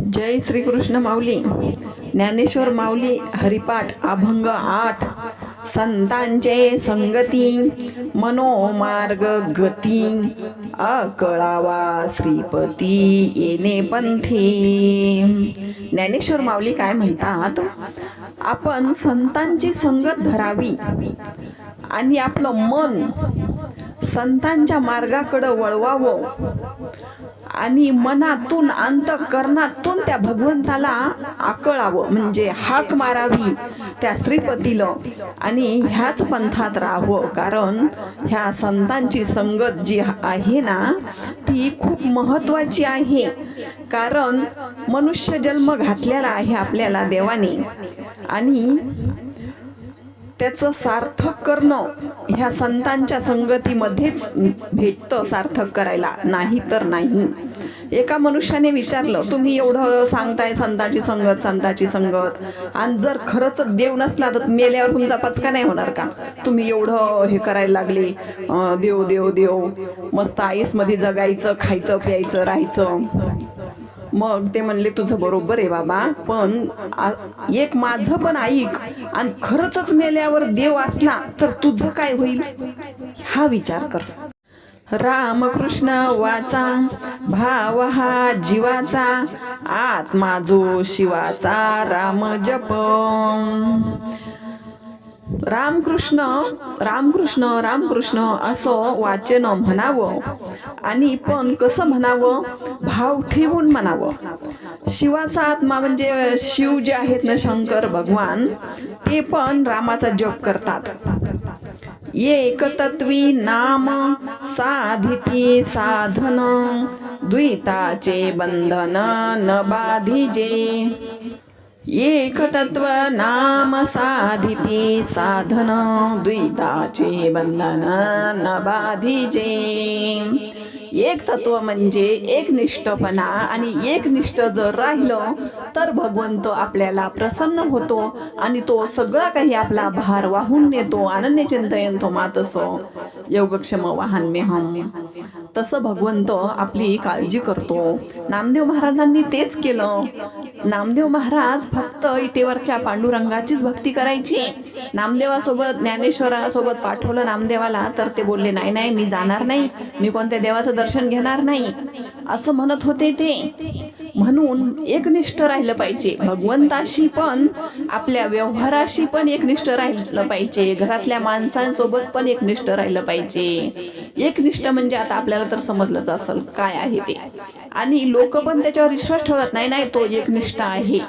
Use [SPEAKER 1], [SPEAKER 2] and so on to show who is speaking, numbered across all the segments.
[SPEAKER 1] जय श्रीकृष्ण माऊली ज्ञानेश्वर माऊली हरिपाठ अभंग आठ संतांचे संगती मनोमार्ग गती अकळावा श्रीपती येणे पंथी. ज्ञानेश्वर माऊली काय म्हणतात? आपण संतांची संगत धरावी आणि आपलं मन संतांच्या मार्गाकडं वळवावं. आणि मनातून अंतकरणातून त्या भगवंताला आकळावं. म्हणजे हाक मारावी त्या श्रीपतीला. आणि ह्याच पंथात राहावं. कारण ह्या संतांची संगत जी आहे ना ती खूप महत्वाची आहे. कारण मनुष्य जन्म घातलेला आहे आपल्याला देवाने. आणि त्याचं सार्थक करणं ह्या संतांच्या संगतीमध्येच भेटतं सार्थक करायला. नाही तर नाही. एका मनुष्याने विचारलं तुम्ही एवढं सांगताय संताची संगत संताची संगत. आणि जर खरंच देव नसला तर मेल्यावर तुमचा पचका नाही होणार का? तुम्ही एवढं हे करायला लागले. देव देव देव. मस्त आईसमध्ये जगायचं खायचं प्यायचं राहायचं. मग ते म्हणले तुझं बरोबर आहे बाबा पण एक माझं पण ऐक. आणि खरंच मेल्यावर देव असला तर तुझं काय होईल? हा विचार कर. रामकृष्ण वाचा भाव हा जीवाचा आत्मा जो शिवाचा राम जप. रामकृष्ण रामकृष्ण रामकृष्ण असं वाचन म्हणावं आणि पण कसं म्हणावं? भाव ठेवून म्हणावं. शिवाचा आत्मा म्हणजे शिव जे आहेत ना शंकर भगवान ते पण रामाचा जप करतात. एकतत्वी नाम साधिती साधन द्विताचे बंधन न बाधिजे. एक तत्व नाम साधिती साधन द्विताचे बंधन न बाधिजे. एक तत्व म्हणजे एक निष्ठपणा. आणि एक निष्ठ जर राहिलं तर भगवंत आपल्याला प्रसन्न होतो आणि तो सगळा काही आपला भार वाहून नेतो अनन्य चिंतयन तो मातस योगक्षम वाहन मेहम तसं भगवंत आपली काळजी करतो. नामदेव महाराजांनी तेच केलं. नामदेव महाराज फक्त इटेवरच्या पांडुरंगाचीच भक्ती करायची? नामदेवासोबत ज्ञानेश्वरासोबत पाठवलं नामदेवाला तर ते बोलले नाही नाही मी जाणार नाही. मी कोणत्या देवाचं दर्शन घेणार नाही. असं म्हणत होते ते. म्हणून एकनिष्ठ राहिलं पाहिजे. भगवंताशी पण आपल्या व्यवहाराशी पण एकनिष्ठ राहिलं पाहिजे. घरातल्या माणसांसोबत पण एकनिष्ठ राहिलं पाहिजे. एकनिष्ठ म्हणजे आता आपल्याला तर समजलंच असेल काय आहे ते. आणि लोक पण त्याच्यावर विश्वास ठेवत नाही नाही तो एकनिष्ठ आहे.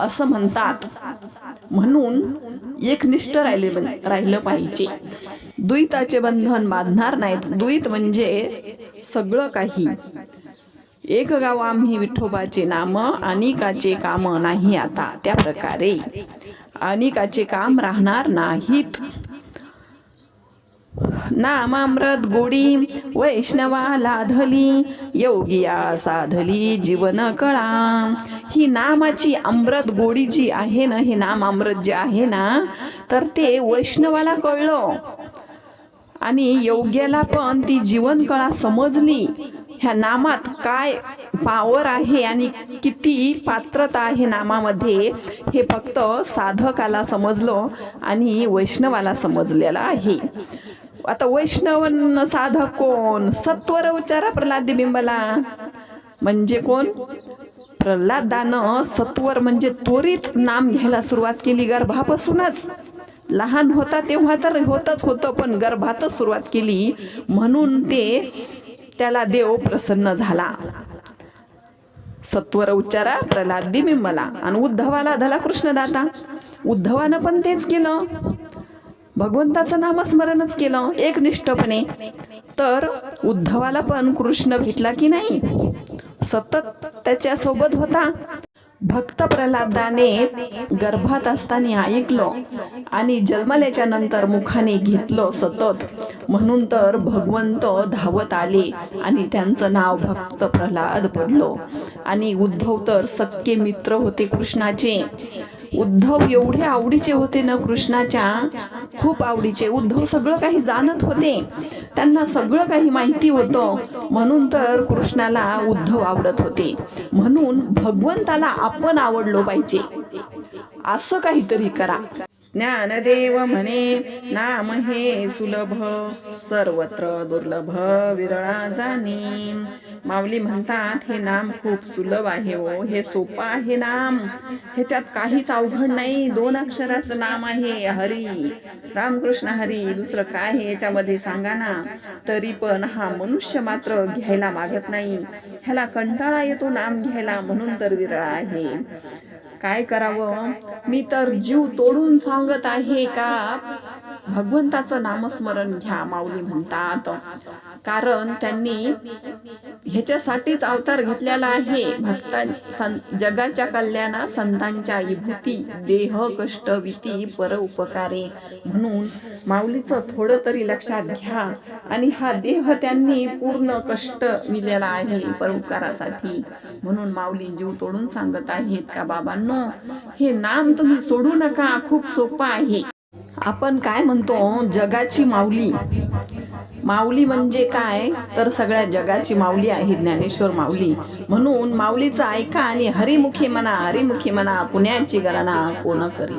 [SPEAKER 1] असं म्हणतात. म्हणून एकनिष्ठ राहिले राहिलं पाहिजे. द्वैताचे बंधन बांधणार नाहीत. द्वैत म्हणजे सगळं काही. एक गाव आम्ही विठोबाचे नाम अनिकाचे काम नाही आता त्या प्रकारे. अनिकाचे काम राहणार नाहीत. नामामृत गोडी वैष्णवा लाधली योगिया साधली जीवन कळा. ही नामाची अमृत गोडी जी आहे ना हे नाम अमृत जे आहे ना तर ते वैष्णवाला कळलं. आणि योग्याला पण ती जीवन कळा समजली. ह्या नामात काय पावर आहे आणि किती पात्रता आहे नामामध्ये हे फक्त साधकाला समजलं आणि वैष्णवाला समजलेलं आहे. आता वैष्णव साधक कोण? सत्वर उच्चारा प्रल्हाद बिंबला. म्हणजे कोण? प्रल्हादानं सत्वर म्हणजे त्वरित नाम घ्यायला सुरुवात केली गर्भापासूनच. लहान होता तेव्हा तर होतच होतं पण गर्भातच सुरुवात केली म्हणून ते त्याला देव प्रसन्न झाला. सत्वर उच्चारा प्रल्हादी बिंबला. आणि उद्धवाला धला कृष्णदाता. उद्धवानं पण तेच केलं. भगवंताचं नामस्मरणच केलं एकनिष्ठपणे. तर उद्धवाला पण कृष्ण भेटला की नाही? सतत त्याच्या सोबत होता. भक्त प्रल्हादाने गर्भात असताना ऐकलं आणि जन्मल्याच्या नंतर मुखाने घेतलं सतत. म्हणून तर भगवंत धावत आले आणि त्यांचं नाव भक्त प्रल्हाद पडलं. आणि उद्धव तर सक्के मित्र होते कृष्णाचे. उद्धव एवढे आवडीचे होते ना कृष्णाच्या? खूप आवडीचे. उद्धव सगळं काही जाणत होते. त्यांना सगळं काही माहिती होतं. म्हणून तर कृष्णाला उद्धव आवडत होते. म्हणून भगवंताला आपण आवडलो पाहिजे. असं काहीतरी करा. ज्ञानदेव म्हणे नाम हे सुलभ सर्वत्र दुर्लभ विरळा जाणी माऊली म्हणतात हे नाम खूप सुलभ आहे हो हे सोपं आहे नाम. ह्याच्यात काहीच अवघड नाही दोन अक्षराचं नाम आहे हरी. रामकृष्ण हरी दुसरं काय आहे याच्यामध्ये सांगा ना. तरी पण हा मनुष्य मात्र घ्यायला मागत नाही. ह्याला कंटाळा येतो नाम घ्यायला म्हणून तर विरळा आहे. काय करावं? मी तर जीव तोडून सांगत आहे का? भगवंताचं नामस्मरण घ्या माऊली म्हणतात. कारण त्यांनी ह्याच्यासाठीच अवतार घेतलेला आहे. भक्तां सं जगाच्या कल्याणा संतांच्या विभूती देह कष्ट विती पर उपकारे. म्हणून माऊलीचं थोडं तरी लक्षात घ्या. आणि हा देह त्यांनी पूर्ण कष्ट दिलेला आहे परोपकारासाठी. म्हणून माऊली जीव तोडून सांगत आहेत का बाबांनो हे नाम तुम्ही सोडू नका. खूप सोपं आहे. आपण काय म्हणतो? जगाची माऊली. माऊली म्हणजे काय? तर सगळ्या जगाची माऊली आहे ज्ञानेश्वर माऊली. म्हणून माऊलीचं ऐका आणि हरिमुखी म्हणा हरिमुखी म्हणा पुण्याची गणना कोण करी?